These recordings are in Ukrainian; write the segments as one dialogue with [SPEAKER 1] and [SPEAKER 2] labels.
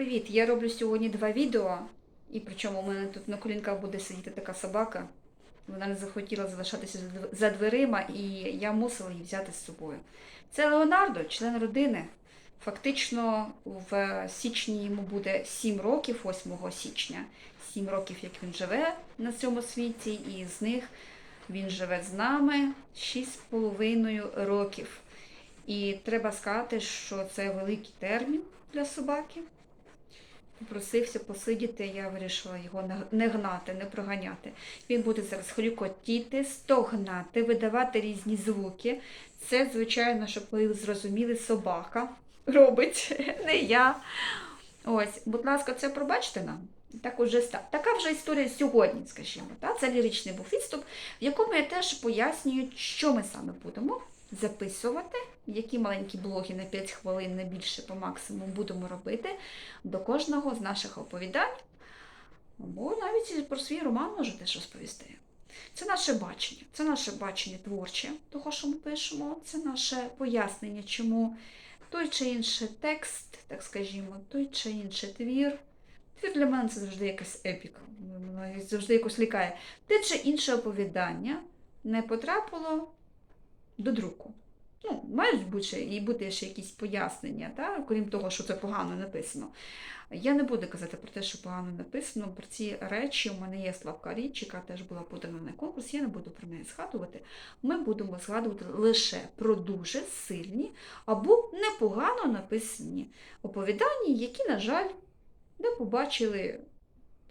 [SPEAKER 1] Привіт! Я роблю сьогодні два відео, і причому у мене тут на колінках буде сидіти така собака. Вона не захотіла залишатися за дверима, і я мусила її взяти з собою. Це Леонардо, член родини. Фактично, в січні йому буде 7 років, 8 січня. 7 років, як він живе на цьому світі, і з них він живе з нами 6,5 років. І треба сказати, що це великий термін для собаки. Попросився посидіти, я вирішила його не- гнати, не проганяти. Він буде зараз хрюкотіти, стогнати, видавати різні звуки. Це, звичайно, щоб ви зрозуміли, собака робить, не я. Ось, будь ласка, це пробачте нам. Так уже Така вже історія сьогодні, скажімо. Та? Це ліричний був відступ, в якому я теж пояснюю, що ми саме будемо записувати, які маленькі блоги на 5 хвилин, не більше по максимуму будемо робити до кожного з наших оповідань. Або навіть про свій роман можете щось розповісти. Це наше бачення, це наше бачення творче того, що ми пишемо, це наше пояснення, чому той чи інший текст, так скажімо, той чи інший твір. Твір для мене це завжди якась епіка, воно завжди якось лікає. Те чи інше оповідання не потрапило до друку. Ну, мають бути і бути ще якісь пояснення, та? крім того, що це погано написано. Я не буду казати про те, що погано написано. Про ці речі у мене є Славка Річ, яка теж була подана на конкурс. Я не буду про неї згадувати. Ми будемо згадувати лише про дуже сильні або непогано написані оповідання, які, на жаль, не побачили,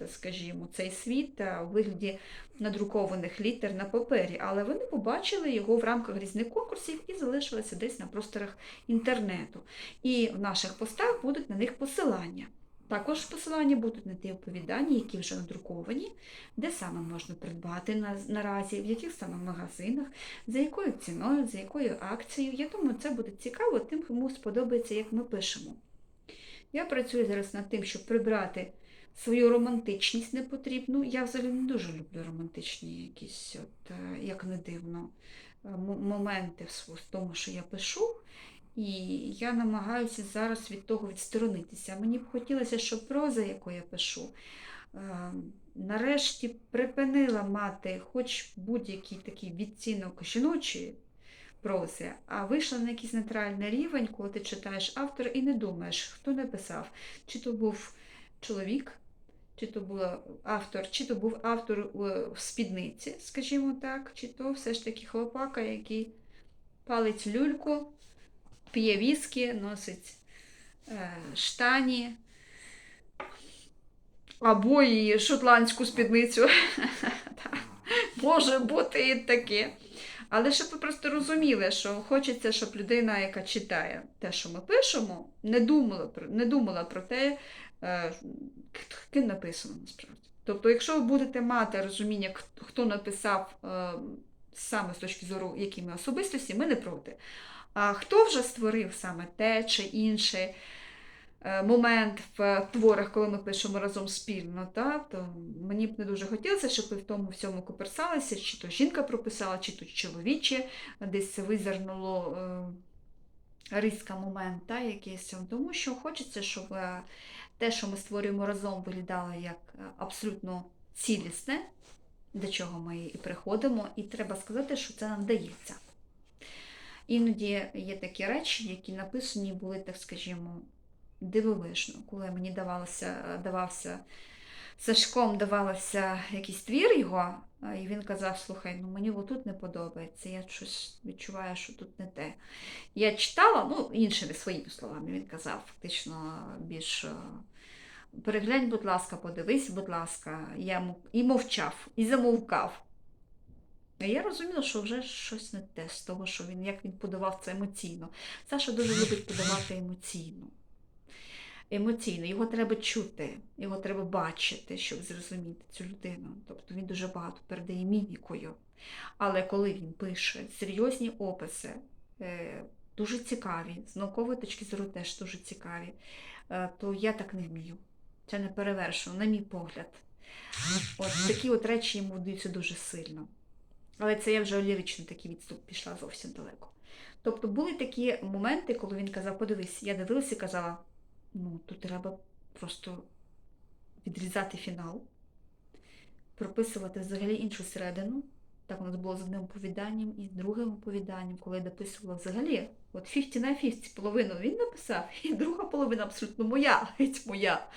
[SPEAKER 1] скажімо, цей світ у вигляді надрукованих літер на папері, але вони побачили його в рамках різних конкурсів і залишилися десь на просторах інтернету. І в наших постах будуть на них посилання. Також посилання будуть на ті оповідання, які вже надруковані, де саме можна придбати на, наразі, в яких саме магазинах, за якою ціною, за якою акцією. Я думаю, це буде цікаво тим, кому сподобається, як ми пишемо. Я працюю зараз над тим, щоб прибрати свою романтичність непотрібну. Я взагалі не дуже люблю романтичні якісь, от, е, як не дивно, е, моменти в тому, що я пишу. І я намагаюся зараз від того відсторонитися. Мені б хотілося, щоб проза, яку я пишу, е, нарешті припинила мати хоч будь-який такий відцінок жіночої прози, а вийшла на якийсь нейтральний рівень, коли ти читаєш автора і не думаєш, хто написав, чи то був чоловік, чи то був автор, чи то був автор е, в спідниці, скажімо так, чи то все ж таки хлопака, який палить люльку, п'є віскі, носить е, штані. Або і шотландську спідницю. Може бути і таке. Але щоб ви просто розуміли, що хочеться, щоб людина, яка читає те, що ми пишемо, не думала про, не думала про те, ким написано насправді. Тобто, якщо ви будете мати розуміння, хт- хто написав е, саме з точки зору, які ми особистості, ми не проти. А хто вже створив саме те чи інший е, момент в творах, коли ми пишемо разом спільно, та, то мені б не дуже хотілося, щоб ви в тому всьому коперсалися, чи то жінка прописала, чи то чоловіче, десь це визирнуло е, риска момент, та, якийсь. Тому що хочеться, щоб е, те, що ми створюємо разом, виглядало як е, абсолютно цілісне, до чого ми і приходимо, і треба сказати, що це нам вдається. Іноді є такі речі, які написані були, так скажімо, дивовижно, коли мені давалося, давався Сашком давалося якийсь твір його, і він казав: слухай, ну мені отут не подобається, я щось відчуваю, що тут не те. Я читала, ну, іншими своїми словами, він казав, фактично більш. Переглянь, будь ласка, подивись, будь ласка, я і мовчав, і замовкав. Я розуміла, що вже щось не те з того, що він, як він подавав це емоційно. Саша дуже любить подавати емоційно. Емоційно, його треба чути, його треба бачити, щоб зрозуміти цю людину. Тобто він дуже багато передає мімікою. Але коли він пише серйозні описи, е, дуже цікаві, з наукової точки зору теж дуже цікаві, е, то я так не вмію. Це не перевершено, на мій погляд. От такі от речі йому вдаються дуже сильно. Але це я вже лірично такий відступ пішла зовсім далеко. Тобто були такі моменти, коли він казав, подивись, я дивилася і казала, ну, тут треба просто відрізати фінал, прописувати взагалі іншу середину. Так у нас було з одним оповіданням і з другим оповіданням, коли я дописувала взагалі. От 50 на 50 половину він написав, і друга половина абсолютно моя, геть моя.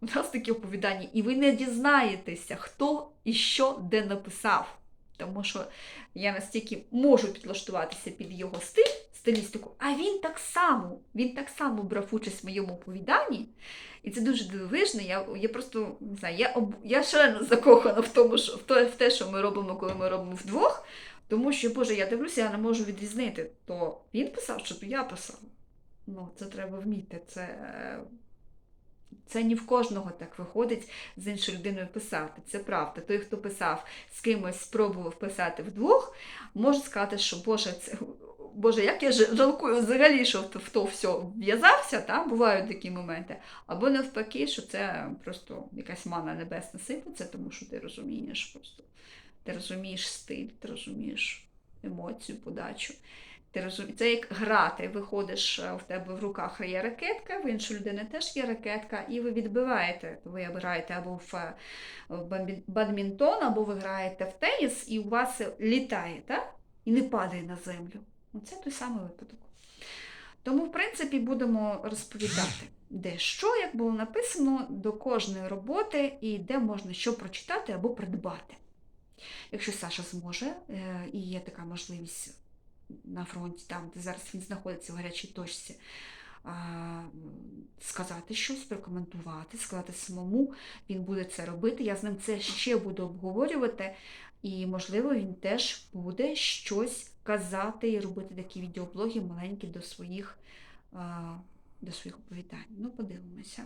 [SPEAKER 1] У нас такі оповідання, і ви не дізнаєтеся, хто і що де написав. Тому що я настільки можу підлаштуватися під його стиль, стилістику, а він так само, він так само брав участь в моєму оповіданні. І це дуже дивовижно. Я, я просто не знаю, я, об, я шалено закохана в тому, що в, те, в те, що ми робимо, коли ми робимо вдвох. Тому що, Боже, я дивлюся, я не можу відрізнити, то він писав, чи то я писав. Ну, це треба вміти. Це, це ні в кожного так виходить з іншою людиною писати. Це правда. Той, хто писав з кимось, спробував писати вдвох, може сказати, що Боже, це. Боже, як я жалкую взагалі, що в то все в'язався, та? бувають такі моменти. Або навпаки, що це просто якась мана небесна сипеться, тому що ти розумієш просто. Ти розумієш стиль, ти розумієш емоцію, подачу. Ти розумієш, це як гра, ти виходиш, е, в тебе в руках є ракетка, в іншої людини теж є ракетка, і ви відбиваєте. Ви граєте або в, е, в бадмінтон, або ви граєте в теніс, і у вас літає, так? І не падає на землю. Оце той самий випадок. Тому, в принципі, будемо розповідати, де що, як було написано до кожної роботи і де можна що прочитати або придбати. Якщо Саша зможе, е, і є така можливість на фронті, там, де зараз він знаходиться в гарячій точці, сказати щось, прокоментувати, сказати самому, він буде це робити. Я з ним це ще буду обговорювати, і, можливо, він теж буде щось казати і робити такі відеоблоги маленькі до своїх, до своїх оповідань. Ну, подивимося.